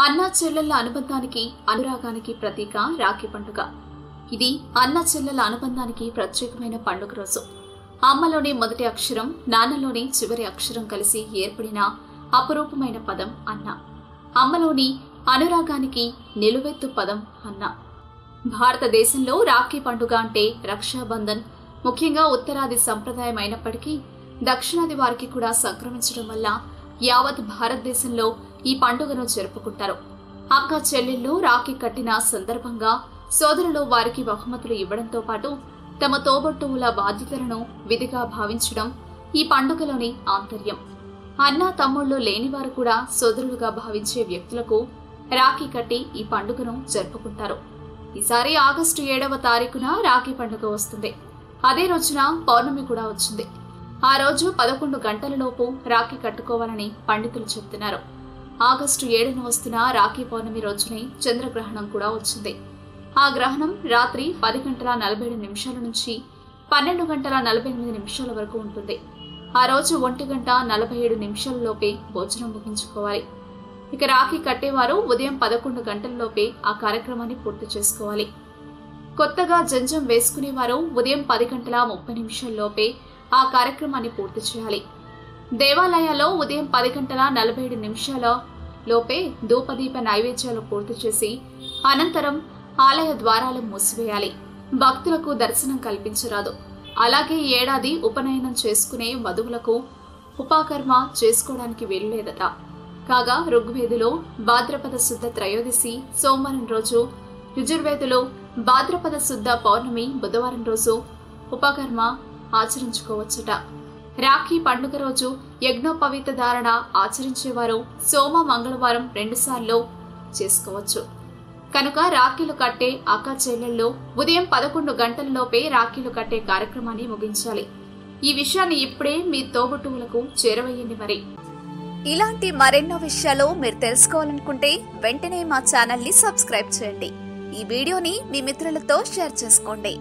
అన్నా చెల్లెళ్ళ అనుబంధానికి అనురాగానికి ప్రతీక రాఖీ పండుగ. ఇది అన్న చెల్లెల అనుబంధానికి ప్రత్యేకమైన పండుగ రోజు. అమ్మలోని మొదటి అక్షరం నాన్నలోని చివరి అక్షరం కలిసి ఏర్పడిన అపురూపమైన పదం అన్న. అమ్మలోని అనురాగానికి నిలువెత్తు పదం అన్న. భారతదేశంలో రాఖీ పండుగ అంటే రక్షాబంధన్. ముఖ్యంగా ఉత్తరాది సంప్రదాయం అయినప్పటికీ దక్షిణాది వారికి కూడా సంక్రమించడం వల్ల యావత్ భారతదేశంలో ఈ పండుగను జరుపుకుంటారు. అక్క చెల్లెళ్ళు రాఖీ కట్టిన సందర్భంగా సోదరులు వారికి బహుమతులు ఇవ్వడంతో పాటు తమ తోబట్టువుల బాధ్యతలను విధిగా భావించడం ఈ పండుగలోని ఆంతర్యం. అన్న తమ్ముళ్ళు లేనివారు కూడా సోదరులుగా భావించే వ్యక్తులకు రాఖీ కట్టి ఈ పండుగను జరుపుకుంటారు. ఈసారి ఆగస్టు ఏడవ తారీఖున రాఖీ పండుగ వస్తుంది. అదే రోజున పౌర్ణమి కూడా వచ్చింది. ఆ రోజు పదకొండు గంటలలోపు రాఖీ కట్టుకోవాలని పండితులు చెబుతున్నారు. ఆగస్టు ఏడున వస్తున్న రాఖీ పౌర్ణమి రోజునే చంద్రగ్రహణం కూడా వచ్చింది. ఆ గ్రహణం రాత్రి పది గంటల నలభై ఏడు నిమిషాల నుంచి పన్నెండు గంటల నలభై ఎనిమిది నిమిషాల వరకు ఉంటుంది. ఆ రోజు ఒంటి గంట నలభై ఏడు నిమిషాలలోపే భోజనం ముగించుకోవాలి. ఇక రాఖీ కట్టేవారు ఉదయం పదకొండు గంటలలోపే ఆ కార్యక్రమాన్ని పూర్తి చేసుకోవాలి. కొత్తగా జంజం వేసుకునేవారు ఉదయం పది గంటల ముప్పై నిమిషాల్లోపే ఆ కార్యక్రమాన్ని పూర్తి చేయాలి. దేవాలయాల్లో ఉదయం పది గంటల నలభై ఏడు నిమిషాల లోపే ధూపదీప నైవేద్యాలు పూర్తి చేసి అనంతరం ఆలయ ద్వారాలు మూసివేయాలి. భక్తులకు దర్శనం కల్పించరాదు. అలాగే ఏడాది ఉపనయనం చేసుకునే వధువులకు ఉపాకర్మ చేసుకోవడానికి వీల్లేదట. కాగా ఋగ్వేదులో భాద్రపద శుద్ధ త్రయోదశి సోమవారం రోజు యజుర్వేదులో భాద్రపద శుద్ధ పౌర్ణమి బుధవారం రోజు ఉపకర్మ ఆచరించుకోవచ్చుట. రాఖీ పండుగ రోజు యజ్ఞోపవీత ధారణ ఆచరించేవారు సోమ మంగళవారం రెండుసార్లు చేసుకోవచ్చు. కనుక రాఖీలు కట్టే అక్క ఉదయం పదకొండు గంటలలోపే రాఖీలు కట్టే కార్యక్రమాన్ని ముగించాలి. ఈ విషయాన్ని ఇప్పుడే మీ తోబుట్టువులకు చేరవేయండి మరి. ఇలాంటి మరెన్నో విషయాలు మీరు తెలుసుకోవాలనుకుంటే వెంటనే మా ఛానల్ని సబ్స్క్రైబ్ చేయండి. ఈ వీడియోని మీ మిత్రులతో షేర్ చేసుకోండి.